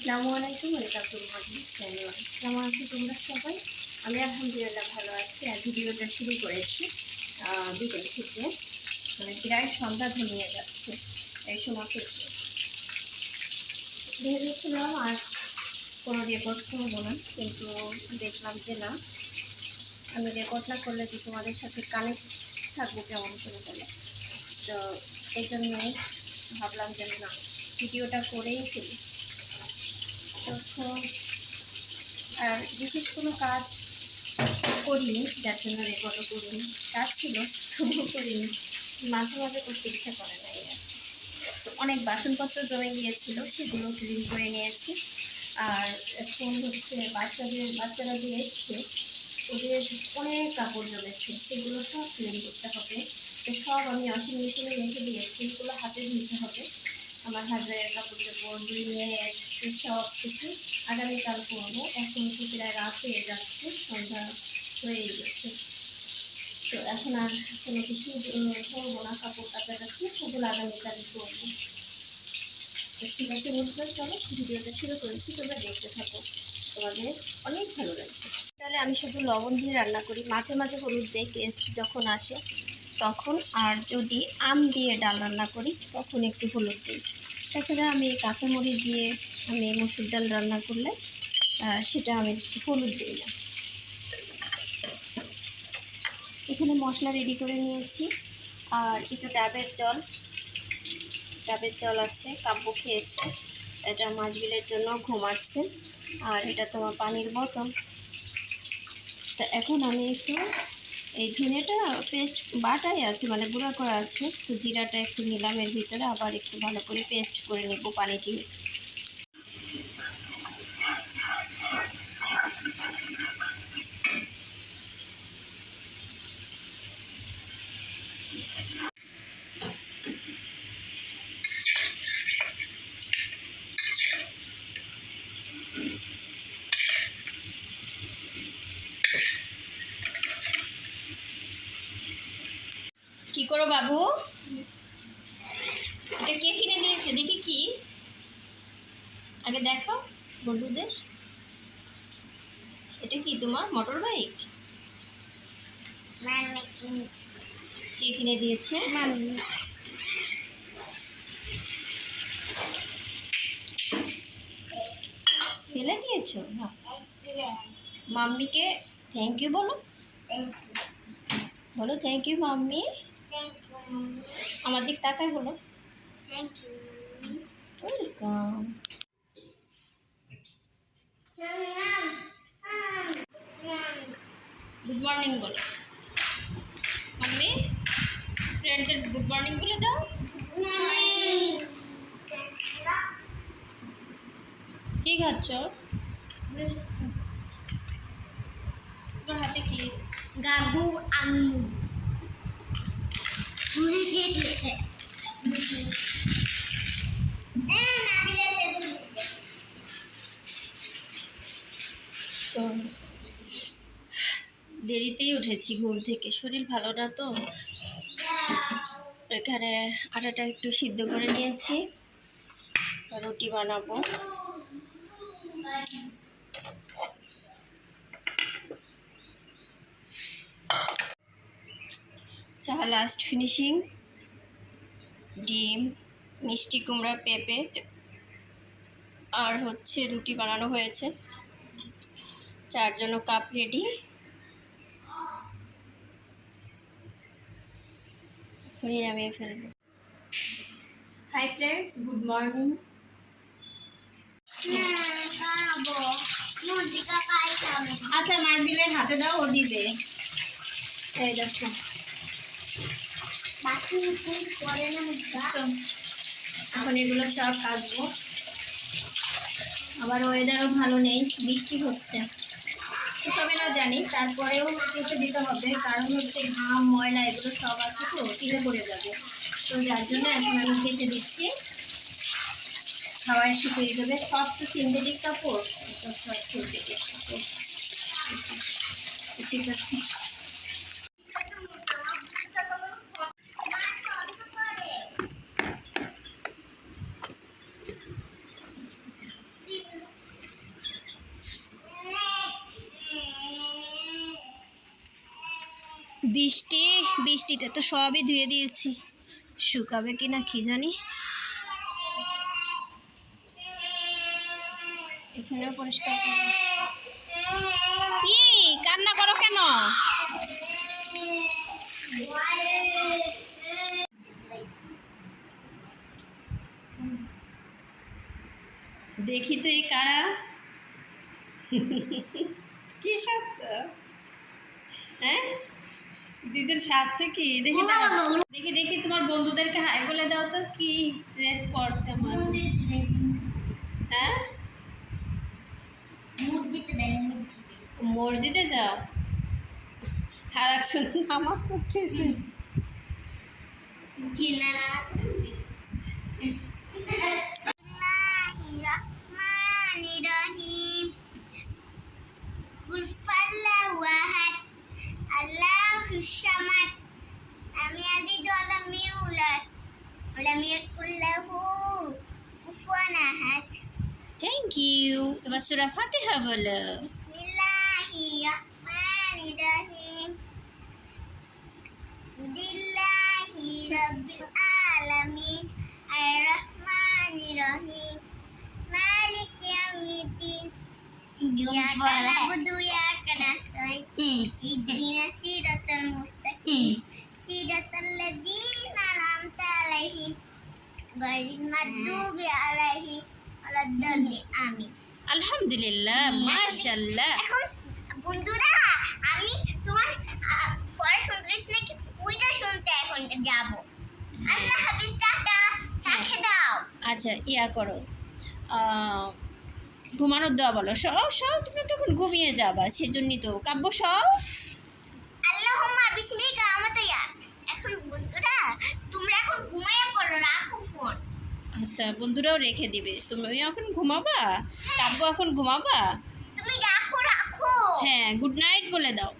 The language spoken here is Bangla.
আসসালামু আলাইকুম ওয়েলকাম টু মজলিস চ্যানেল। কেমন আছো তোমরা সবাই? আমি আলহামদুলিল্লাহ ভালো আছি আর ভিডিওটা শুরু করেছি বিকেল থেকে। মানে প্রায় সন্ধ্যা ঘনিয়ে যাচ্ছে, এই সময় থেকে। ভেবেছিলাম আজ কোনো রেকর্ড করব না, কিন্তু দেখলাম যে না, আমি রেকর্ড না করলে তো তোমাদের সাথে কানেক্ট থাকব কেমন করে বলে? তো এই জন্যই ভাবলাম যে না, ভিডিওটা করেই ফেলি। তখন আর বিশেষ কোনো কাজ করিনি, যার জন্য রেকর্ডও করিনি। কাজ ছিল, তবুও করিনি। মাঝে মাঝে করতে ইচ্ছা করে না তো অনেক বাসনপত্র জমে গিয়েছিল, সেগুলো ক্লিন করে নিয়েছি। আর এখন হচ্ছে বাচ্চাদের, বাচ্চারা যে এসছে, ওদের অনেক কাপড় জমেছে, সেগুলো সব ক্লিন করতে হবে। তো সব আমি ওয়াশিং মেশিনে রেখে দিয়েছি, এগুলো হাতে ধুতে হবে। আমার হাজবেন্ডের কাপড় চোপড় মেয়ের সব কিছু আগামীকাল করব। এখন তো প্রায় রাত হয়ে যাচ্ছে, সন্ধ্যা হয়ে গেছে। তো এখন আর কোনো কিছু করব না কাপড় কাছাকাছি ওগুলো আগামীকাল করব। ঠিক আছে বন্ধুরা, চলো ভিডিওটা শুরু করেছি, তোমরা দেখতে থাকো। তোমাদের অনেক ভালো লাগবে। তাহলে আমি শুধু লবণ দিয়ে রান্না করি। মাঝে মাঝে হলুদ দিয়ে গেস্ট যখন আসে তখন আর যদি আম দিয়ে ডাল রান্না করি, তখন একটু হলুদ দিই। তাছাড়া আমি কাঁচামরিচ দিয়ে আমি মসুর ডাল রান্না করলে সেটা আমি হলুদ দিই না। এখানে মশলা রেডি করে নিয়েছি। আর একটু ডাবের জল। ডাবের জল আছে, কাব্য খেয়েছে। এটা মাছ বিলের জন্য ঘুমাচ্ছে। আর এটা তোমার পানির বোতল। তা এখন আমি একটু এই ধনেটা পেস্ট বাটাই আছে মানে গুঁড়া করা আছে। তো জিরাটা একটু নিলাম, এর ভিতরে আবার একটু ভালো করে পেস্ট করে নেব পানি দিয়ে কি করো বাবু? এটা কে কিনে দিয়েছে? দেখি কি? আগে দেখো বন্ধুদের। এটা কি তোমার মোটর বাইক কে কিনে দিয়েছে? ফেলে দিয়েছ? মাম্মিকে থ্যাংক ইউ বলো। বলো থ্যাংক ইউ মাম্মি আমার দিক তাকায় বলো। ওয়েলকাম গুড মর্নিং বলো। মাম্মি ফ্রেন্ডদের গুড মর্নিং বলে দাও। কি খাচ্ছ? হাতে কি? মুড়ি খেয়েছে তো দেরিতেই উঠেছি ঘুম থেকে। শরীর ভালো না তো? এখানে আটাটা একটু সিদ্ধ করে নিয়েছি। রুটি বানাবো। চা লাস্ট ফিনিশিং ডিম মিষ্টি কুমড়া পেঁপে আর হচ্ছে রুটি বানানো হয়েছে। চার জন্য কাপ রেডি এখনই নামিয়ে ফেলব। হাই ফ্রেন্ডস গুড মর্নিং আচ্ছা মারবিলের হাতে দাও ও দিবে। এই দেখো। এখন এগুলো সব কাটবো আবার ওয়েদারও ভালো নেই বৃষ্টি হচ্ছে তবে না জানি তারপরেও কেটে দিতে হবে কারণ হচ্ছে ঘাম ময়লা এগুলো সব আছে তো টিলে পড়ে যাবে তো যার জন্য এখন আমি কেটে দিচ্ছি হাওয়ায় শুকিয়ে যাবে সব তো সিনথেটিক কাপড় সব সিনথেটিক কাপড় ঠিক আছে বৃষ্টি, বৃষ্টিতে তো সবই ধুয়ে দিয়েছি। শুকাবে কি না কি জানি। এখানেও পরিষ্কার। কি? কান্না করো কেন? দেখি তো এই কারা? কি সাজছ? হ্যাঁ? দুজন সাজছে কি? দেখি। দেখি দেখি তোমার বন্ধুদেরকে হাই বলে দাও তো কি ড্রেস পরছে আমার? হ্যাঁ? মসজিদে যাও। আর একজন নামাজ পড়তেছে। কি রহিম আল্লাহুস সামাদ আমি আলিদ ওয়ালাম ইউলাদ ওয়ালাম ইয়াকুল লাহু কুফুয়ান আহাদ থ্যাংক ইউ এবার সুরা ফাতিহা বলো বিসমিল্লাহির রহমানির রহিম দিল্লাহি রাব্বিল আলামিন আর রহমানির রহিম মালিক ইয়াউমিদ্দিন ইয়াকা আলহামদুলিল্লাহ মাশাল্লাহ এখন বন্ধুরা আমি তোমার পড়া শুনতেছি নাকি ওইটা শুনতে এখন যাব আল্লাহ হাফিজ টাটা রাখে দাও আচ্ছা ইয়া করো। ঘুমানোর দোয়া বলো। সব সব তুমি তখন ঘুমিয়ে যাবা সেজন্যই তো। কাব্য সব? আল্লাহুম্মা বিসমিকা আমাতায়া এখন বন্ধুরা তোমরা এখন ঘুমায় পড়ো রাখো ফোন। আচ্ছা বন্ধুরাও রেখে দিবে। তুমি এখন ঘুমাবা? কাব্য এখন ঘুমাবা? তুমি রাখো রাখো। হ্যাঁ গুড নাইট বলে দাও।